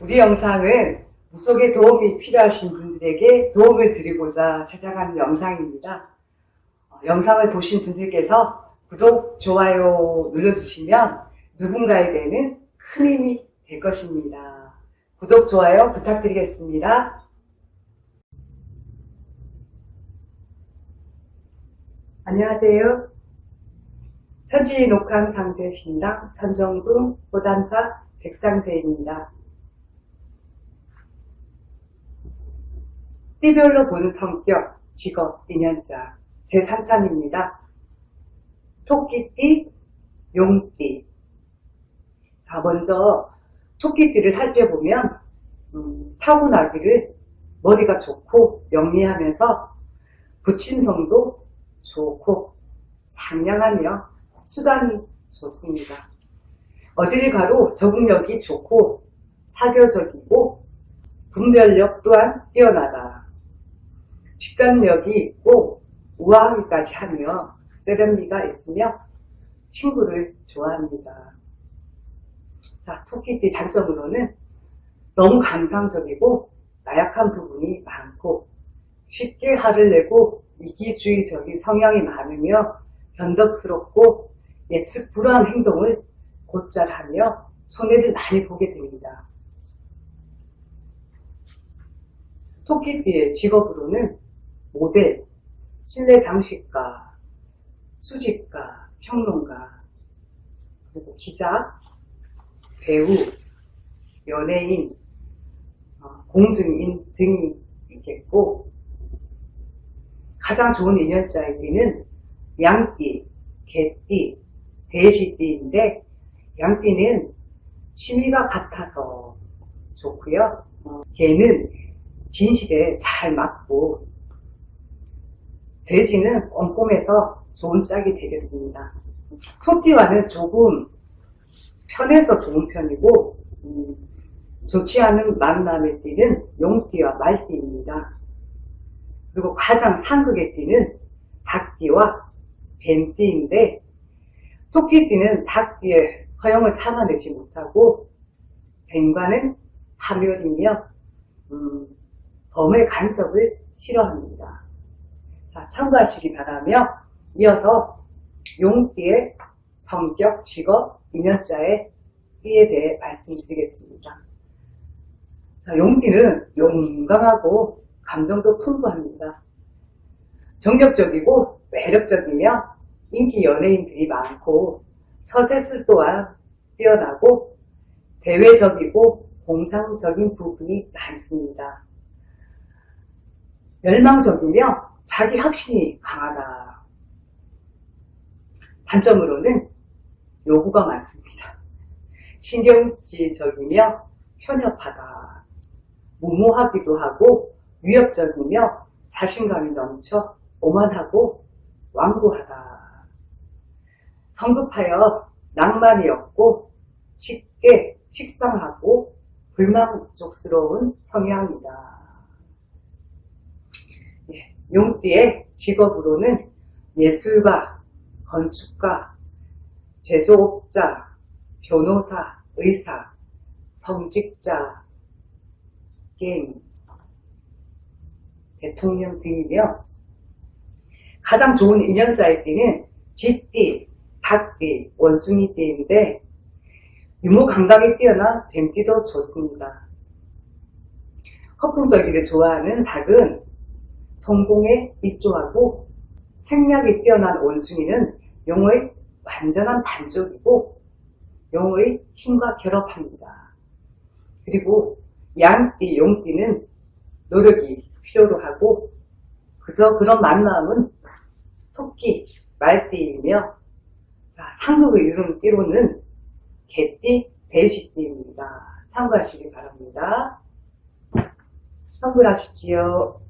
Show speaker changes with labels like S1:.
S1: 우리 영상은 무속에 도움이 필요하신 분들에게 도움을 드리고자 제작한 영상입니다. 어, 영상을 보신 분들께서 구독, 좋아요 눌러주시면 누군가에게는 큰 힘이 될 것입니다. 구독, 좋아요 부탁드리겠습니다. 안녕하세요. 천지 녹황 상제 신당 천정궁 보담사 백상제입니다. 띠별로 보는 성격, 직업, 인연자 제3탄입니다. 토끼띠, 용띠. 자, 먼저 토끼띠를 살펴보면 음, 타고나기를 머리가 좋고 영리하면서 부친성도 좋고 상냥하며 수단이 좋습니다. 어디를 가도 적응력이 좋고 사교적이고 분별력 또한 뛰어나다. 직감력이 있고 우아하기까지 하며 세련미가 있으며 친구를 좋아합니다. 자, 토끼띠 단점으로는 너무 감상적이고 나약한 부분이 많고 쉽게 화를 내고 이기주의적인 성향이 많으며 변덕스럽고 예측 불허한 행동을 곧잘 하며 손해를 많이 보게 됩니다. 토끼띠의 직업으로는 모델, 실내 장식가, 수집가, 평론가, 그리고 기자, 배우, 연예인, 어, 공증인 등이 있겠고 가장 좋은 인연자의 띠는 양띠, 개띠, 돼지띠인데 양띠는 취미가 같아서 좋고요. 어, 개는 진실에 잘 맞고 돼지는 꼼꼼해서 좋은 짝이 되겠습니다. 소띠와는 조금 편해서 좋은 편이고 음, 좋지 않은 만남의 띠는 용띠와 말띠입니다. 그리고 가장 상극의 띠는 닭띠와 뱀띠인데 토끼띠는 닭띠의 허영을 참아내지 못하고 뱀과는 파멸이며 음, 범의 간섭을 싫어합니다. 자, 참고하시기 바라며 이어서 용띠의 성격, 직업, 인연자의 띠에 대해 말씀드리겠습니다. 자, 용띠는 용감하고 감정도 풍부합니다. 정력적이고 매력적이며 인기 연예인들이 많고 처세술 또한 뛰어나고 대외적이고 공상적인 부분이 많습니다. 멸망적이며 자기 확신이 강하다. 단점으로는 요구가 많습니다. 신경질적이며 편협하다. 무모하기도 하고 위협적이며 자신감이 넘쳐 오만하고 완고하다. 성급하여 낭만이 없고 쉽게 식상하고 불만족스러운 성향이다. 예, 용띠의 직업으로는 예술가, 건축가, 제조업자, 변호사, 의사, 성직자, 게임, 대통령 등이며 가장 좋은 인연자의 띠는 쥐띠, 닭띠, 원숭이띠인데 유무 감각이 뛰어난 뱀띠도 좋습니다. 허풍떨기를 좋아하는 닭은 성공에 입조하고 생략이 뛰어난 원숭이는 용의 완전한 반쪽이고 용의 힘과 결합합니다. 그리고 양띠, 용띠는 노력이 필요로 하고 그저 그런 만남은 토끼, 말띠이며 자, 상극을 이루는 띠로는 개띠, 돼지띠입니다. 참고하시기 바랍니다. 선물하십시오.